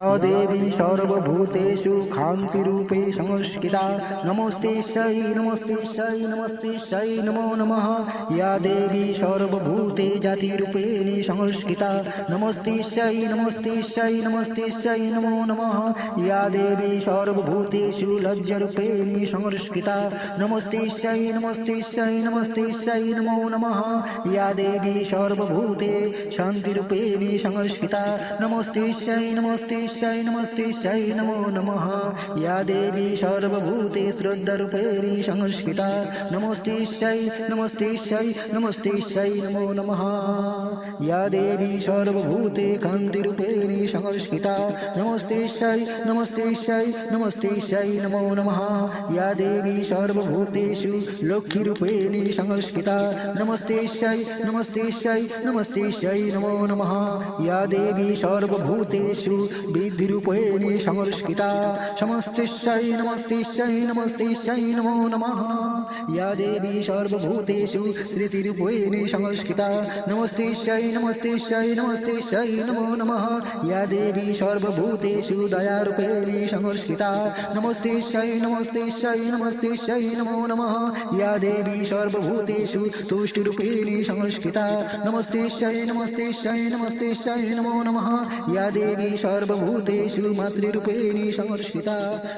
देवी सर्वभूतेषु खान्तिरूपे संस्कृता नमस्ते शै नमस्ते शै नमस्ते शै नमो नमः या देवी सर्वभूते जातिरूपेण संस्कृता नमस्ते शै नमस्ते शै नमस्ते शै नमो नमः या देवी सर्वभूतेषु लज्जरूपेण संस्कृता नमस्ते शै नमस्ते शै नमस्ते शै नमो नमः या देवी सर्वभूते शान्तिरूपेण संस्कृता नमस्ते शै नमस्ते शै नमस्ते शै नमो नमः या देवी सर्वभूते श्रद्धारूपेणी संस्कृता नमस्ते शै नमस्ते शै नमस्ते शै नमो नमः या देवी सर्वभूते कान्तिरूपेणी संस्कृता नमस्ते शै नमस्ते शै नमस्ते शै नमो नमः या देवी सर्वभूतेषु लक्ष्मीरूपेणी संस्कृता नमस्ते शै नमस्ते शै नमस्ते शै नमो नमः या देवी सर्वभूतेषु বৃদ্ধিরূপেণী সংস্কৃতা সমস্তিশ্চৈ নমস্তিশ্চৈ নমস্তিশ্চৈ নমো নমঃ। ইয়া দেবী সর্বভূতেষু স্মৃতিরূপেণী সংস্কৃতা নমস্তিশ্চৈ নমস্তিশ্চৈ নমস্তিশ্চৈ নমো নমঃ। ইয়া দেবী সর্বভূতেষু দয়ারূপেণী সংস্কৃতা নমস্তিশ্চৈ নমস্তিশ্চৈ নমস্তিশ্চৈ নমো নমঃ। ইয়া দেবী সর্বভূতেষু তুষ্টিরূপেণী সংস্কৃতা নমো নমঃ। ইয়া দেবী সর্বভূ सर्वभूतेषु मातृरूपेणी संस्कृता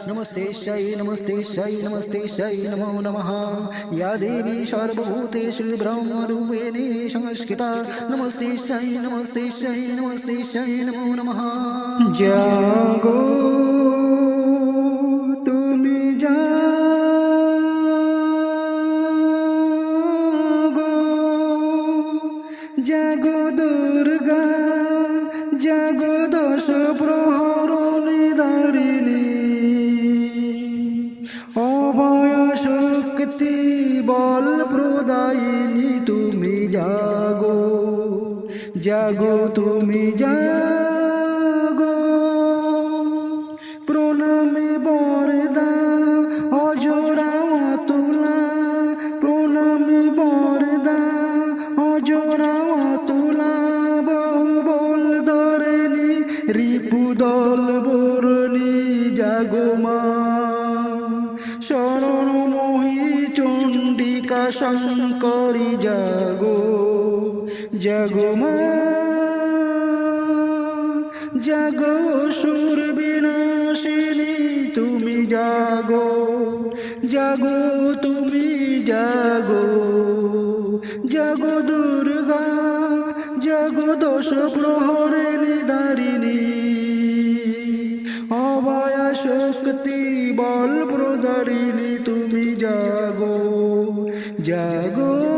नमस्तेश्चै नमस्तेश्चै नमस्तेश्चै नमो नमः या देवी सर्वभूतेषु ब्रह्मरूपेणी संस्कृता नमस्तेश्चै नमस्तेश्चै नमस्तेश्चै नमो नमः জাগো তুমি জাগো জাগো দুর্গা জাগো দশ প্রহরণী দারিণী অভয় শক্তি বল প্রদায়িনী তুমি জাগো জাগো তুমি জাগো। ধরেনি রিপু দল বরণী জাগমা শরণ মোহি চণ্ডিকা শঙ্করী জাগো জাগমা জাগো সুর বিনাশিনী, তুমি জাগো জাগো তুমি জাগো। জাগো দুর্গা, জাগো দশ প্রহরে নিদারিণী প্রদারিণী তুমি জাগো জাগো।